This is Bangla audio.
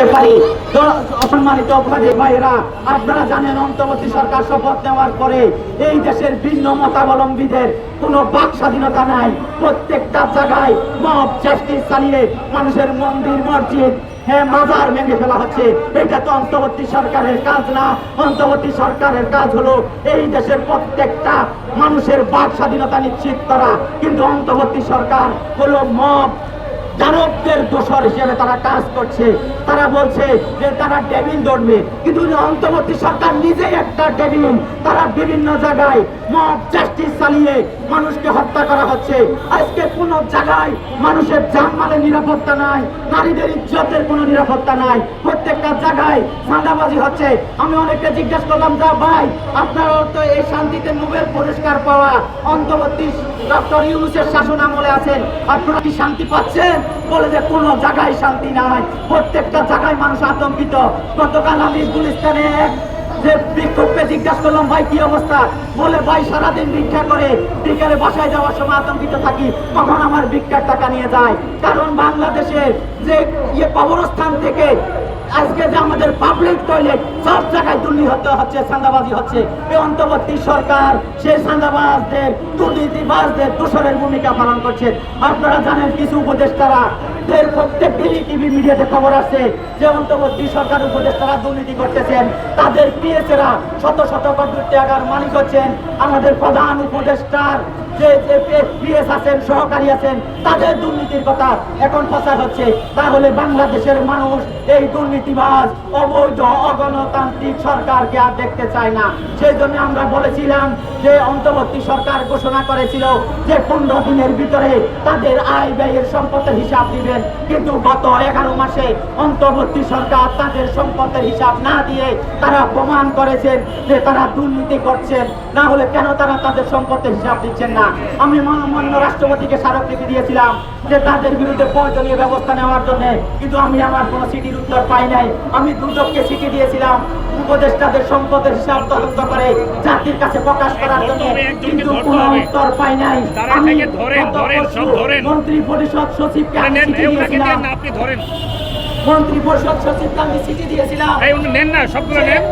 করতে পারি। তো সম্মানিত ভাই ভাইরা আপনারা জানেন অন্তর্বর্তী সরকার শপথ নেওয়ার পরে এই দেশের ভিন্ন মতাবলম্বীদের কোনো বাক স্বাধীনতা নাই। প্রত্যেকটা জায়গায় মব জাস্টিস চালিয়ে মানুষের মন্দির, মসজিদ হ্যাঁ মানুষের বাক স্বাধীনতা নিশ্চিত করা। কিন্তু অন্তর্বর্তী সরকার হলো মব দানবদের দোষর হিসেবে তারা কাজ করছে। তারা বলছে যে তারা টেবিল ধরবে কিন্তু অন্তর্বর্তী সরকার নিজেই একটা টেবিল তারা বিভিন্ন জায়গায় মব জাস্টিস চালিয়ে মানুষকে হত্যা করা হচ্ছে। আজকে কোন জায়গায় মানুষের জানমালের নিরাপত্তা নাই, নারীদের ইজ্জতের কোনো নিরাপত্তা নাই। প্রত্যেকটা জায়গায় চাঁদাবাজি হচ্ছে। আমি অনেককে জিজ্ঞেস করলাম, যা ভাই আপনারা তো এই শান্তিতে নোবেল পুরস্কার পাওয়া অন্তর্বর্তী ডক্টর ইউনুসের শাসন আমলে আছেন। আপনারা কি শান্তি পাচ্ছেন? বলে যে জায়গায় শান্তি নাই। প্রত্যেকটা জায়গায় মানুষ আতঙ্কিত। গতকাল আমি গুলিস্তানে যে বিক্ষোভকে জিজ্ঞাসা করলাম, ভাই, কি অবস্থা? বলে, ভাই, সারাদিন ভিক্ষা করে বাসায় যাওয়ার সময় আতঙ্কিত থাকি, তখন আমার ভিক্ষার টাকা নিয়ে যায়। কারণ বাংলাদেশের যে ইয়ে কবরস্থান থেকে আজকে যে আমাদের পাবলিক টয়লেট সব জায়গায় দুর্নীতি হচ্ছে, চাঁদাবাজি হচ্ছে, এই অন্তর্বর্তী সরকার সেই চাঁদাবাজদের, দুর্নীতিবাজদের দোষরের ভূমিকা পালন করছে। আপনারা জানেন কিছু উপদেষ্টারা এর প্রত্যেক দিনই টিভি মিডিয়াতে খবর আসছে যে অন্তর্বর্তী সরকার উপদেষ্টারা দুর্নীতি করতেছেন। তাদের পিএসেরা শত শত কোটি টাকার মালিক হচ্ছেন। আমাদের প্রধান উপদেষ্টার তাদের দুর্নীতির কথা এখন প্রচার হচ্ছে। তাহলে বাংলাদেশের মানুষ এই দুর্নীতিবাজ, অবৈধ, অগণতান্ত্রিক সরকারকে আর দেখতে চায় না। সেই জন্য আমরা বলেছিলাম যে অন্তর্বর্তী সরকার ঘোষণা করেছিল যে পনেরো দিনের ভিতরে তাদের আয় ব্যয়ের সম্পদের হিসাব দিবেন। কিন্তু গত এগারো মাসে অন্তর্বর্তী সরকার তাদের সম্পদের হিসাব না দিয়ে তারা প্রমাণ করেছেন যে তারা দুর্নীতি করছেন। না হলে কেন তারা তাদের সম্পদের হিসাব দিচ্ছেন না? আমি মাননীয় রাষ্ট্রপতিকে স্মারকলিপি দিয়েছিলাম যে তাদের বিরুদ্ধে প্রয়োজনীয় ব্যবস্থা নেওয়ার জন্য কিন্তু আমি আমার কোনো চিঠির উত্তর পাই নাই। আমি দুদককে চিঠি দিয়েছিলাম উপদেষ্টাদের সম্পদের হিসাব তদন্ত করে জাতির কাছে প্রকাশ করার জন্য কিন্তু কোনো উত্তর পাই নাই। আমি। মন্ত্রী পরিষদ সচিবকে আমি চিঠি দিয়েছিলাম। মন্ত্রী পরিষদ সচিবকে আমি চিঠি দিয়েছিলাম। নেন না সবগুলো নেন।